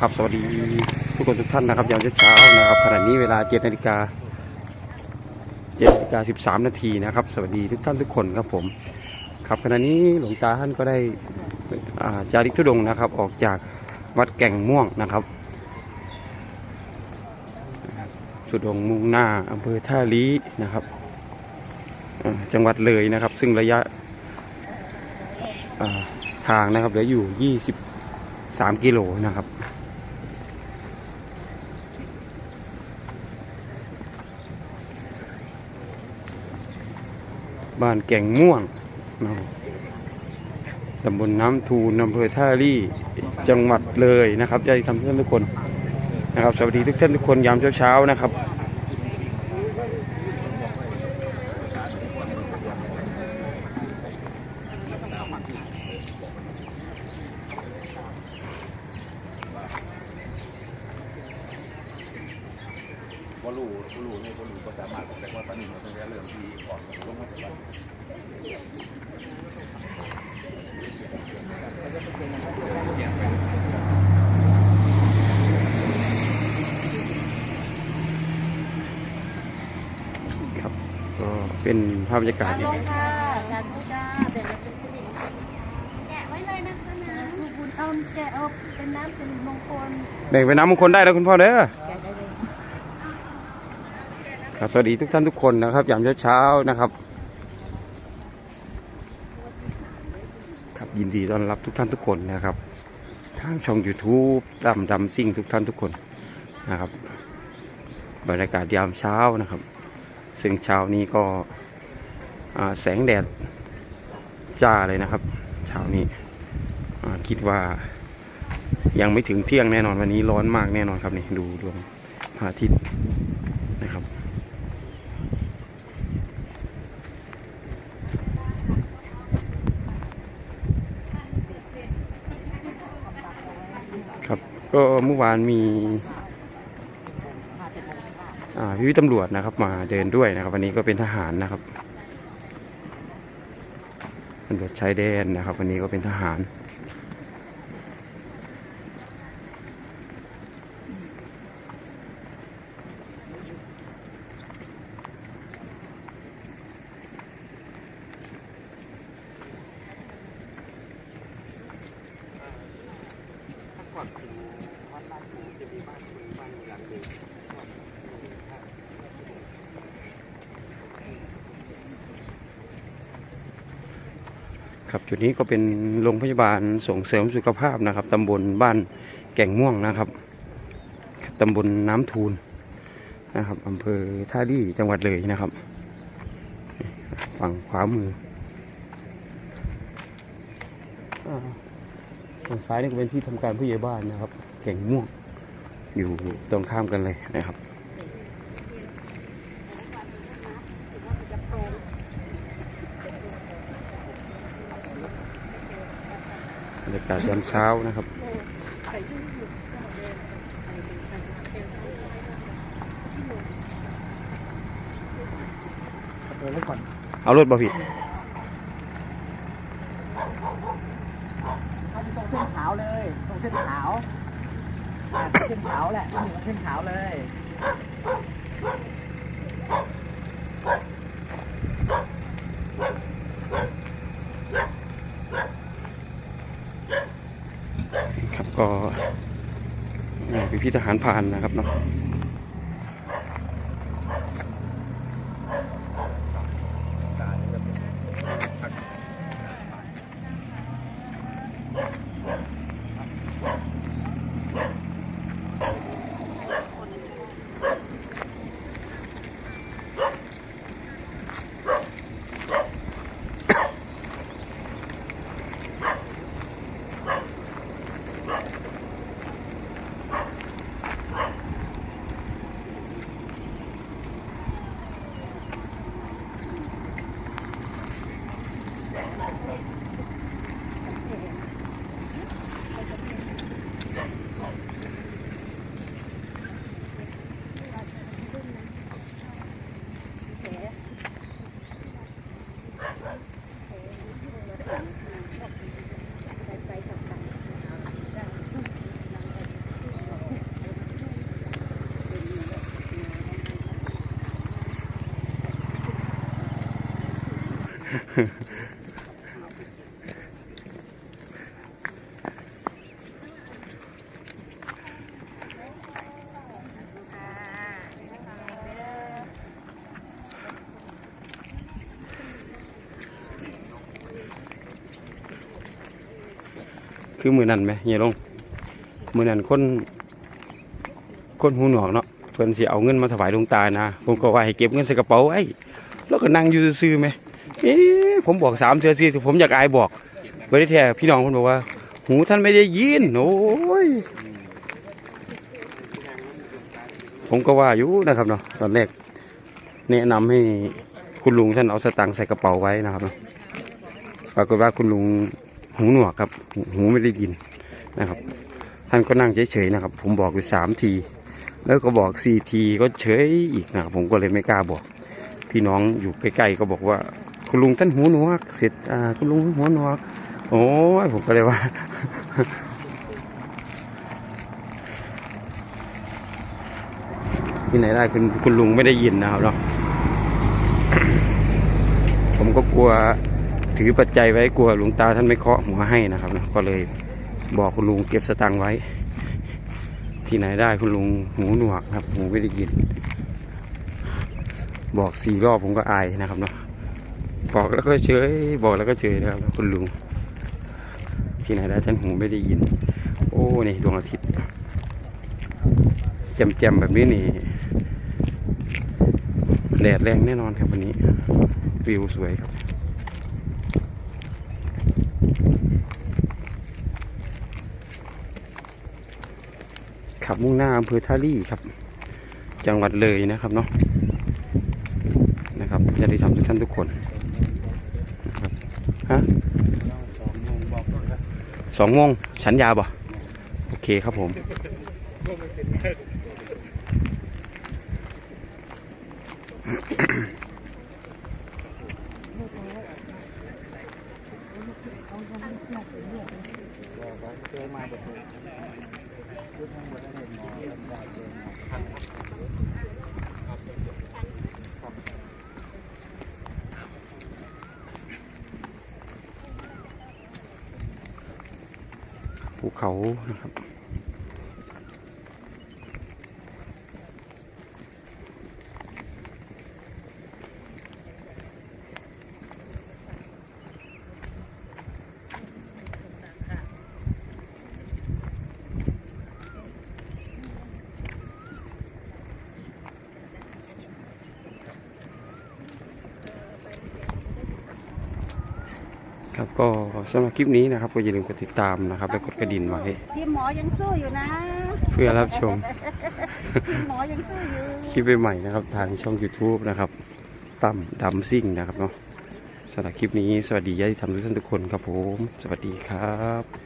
ครับสวัสดีทุกคนทุกท่านนะครับยามเช้านะครับขณะนี้เวลา7นาฬิกา7นาฬิกา13นาทีนะครับ สวัสดีทุกท่านทุกคนครับผม ครับขณะนี้หลวงตาท่านก็ได้อาจาริกธุดงนะครับ ออกจากวัดแก่งม่วงนะครับ สุดงมุ่งหน้าอำเภอท่าลีนะครับจังหวัดเลยนะครับ ซึ่งระยะาทางนะครับเหลืออยู่ 23 กิโลนะครับ บ้านแก่งม่วงนะครับตำบลน้ำทูนอำเภอท่าลี่จังหวัดเลยนะครับญาติธรรมทุกท่านทุกคนนะครับ สวัสดีทุกท่านทุกคนยามเช้าๆนะครับ บอลูบอลูนี่บอลูก็สามารถแต่ว่าตอนนี้มันเป็นเรื่องที่ออกลงมาจากว่าครับก็เป็นภาพบรรยากาศลดีงค่ะการพูดได้แต่เราเป็นผู้หญิงแกะไว้เลยนะคะน้ำคุณเอาแกะเอาเป็นน้ำสิริมงคลแบ่งเป็นน้ำมงคลได้แล้วคุณพ่อเด้อแกะได้เลย ครับสวัสดีทุกท่านทุกคนนะครับยามเช้าๆนะครับ ครับยินดีต้อนรับทุกท่านทุกคนนะครับ ทางช่อง YouTube ดำดำซิ่งทุกท่านทุกคนนะครับ บรรยากาศยามเช้านะครับ ซึ่งเช้านี้ก็แสงแดดจ้าเลยนะครับ เช้านี้คิดว่ายังไม่ถึงเที่ยงแน่นอนวันนี้ร้อนมากแน่นอนครับนี่ดูดวงพระอาทิตย์นะครับ ครับ ก็เมื่อวานมีพี่ตำรวจนะครับมาเดินด้วยนะครับ วันนี้ก็เป็นทหารนะครับตำรวจชายแดนนะครับ วันนี้ก็เป็นทหาร ครับจุดนี้ก็เป็นโรงพยาบาลส่งเสริมสุขภาพนะครับตำบลบ้านแก่งม่วงนะครับตำบลน้ำทูนนะครับอำเภอท่าลี่จังหวัดเลยนะครับ ฝั่งขวามือ ฝั่งซ้ายนี่ก็เป็นที่ทำการผู้ใหญ่บ้านนะครับ แก่งม่วง อยู่ตรงข้ามกันเลยนะครับบรรยากาศยามเช้านะครับเปิดไว้ก่อนเอารถบ่ผิด เขาอยู่ตรงเส้นขาว ขึ้นขาวขึ้นขาวแหละขึ้นขึ้นขาวเลยครับก็อ่าพี่พี่ทหารผ่านนะครับเนาะ คือมือนั่นไหมเฮียลงมือนั่นคนคนหูหนวกเนาะเพิ่นสิเอาเงินมาถวายหลวงตานะผมก็ว่าให้เก็บเงินใส่กระเป๋าไอ้แล้วก็นั่งอยู่ซื่อไหม เอ๊ะผมบอกสามเทือสี่ผมอยากอายบอกไม่ได้แท้พี่น้องเพิ่นบอกว่า หูท่านไม่ได้ยินโอ้ยผมก็ว่าอยู่นะครับเนาะตอนแรกแนะนำให้คุณลุงท่านเอาสตังค์ใส่กระเป๋าไว้นะครับเนาะปรากฏว่าคุณลุงหูหนวกครับหูหูไม่ได้ยินนะครับ ท่านก็นั่งเฉยๆนะครับ ผมบอกอยู่สามที แล้วก็บอกสี่ทีก็เฉยอีกนะครับผมก็เลยไม่กล้าบอก พี่น้องอยู่ใกล้ๆก็บอกว่า คุณลุงท่านหูหนวกเสร็จอ่าคุณลุงหูหนวก โอ้ยผมก็เลยว่า ที่ไหนได้คุณคุณลุงไม่ได้ยินนะครับเนาะผมก็กลัวถือปัจจัยไว้กลัวหลวงตาท่านไม่เคาะหัวให้นะครับนะก็เลยบอกคุณลุงเก็บสตังค์ไว้ ที่ไหนได้คุณลุงหูหนวกครับ หูไม่ได้ยิน บอกสี่รอบผมก็อายนะครับเนาะ บอกแล้วก็เฉยบอกแล้วก็เฉยนะครับคุณลุงที่ไหนได้ท่านหูไม่ได้ยิน โอ้นี่ดวงอาทิตย์แจ่มๆแบบนี้นี่แดดแรงแน่นอนครับวันนี้ วิวสวยครับขับมุ่งหน้าอำเภอท่าลี่ครับ จังหวัดเลยนะครับเนาะนะครับจะได้ทำทุกท่านทุกคน ฮะสองโมงสัญญาบ่โอเคครับผม ภูเขานะครับ ครับก็สำหรับคลิปนี้นะครับ ก็อย่าลืมกดติดตามนะครับ และกดกระดิ่งไว้พี่หมอยังสู้อยู่นะ เพื่อรับชมพี่หมอยังสู้อยู่คลิปใหม่ๆนะครับ ทางช่อง YouTube นะครับตั้มดำซิ่งนะครับเนาะสำหรับคลิปนี้สวัสดีญาติธรรมทุกท่านทุกคนครับผม สวัสดีครับ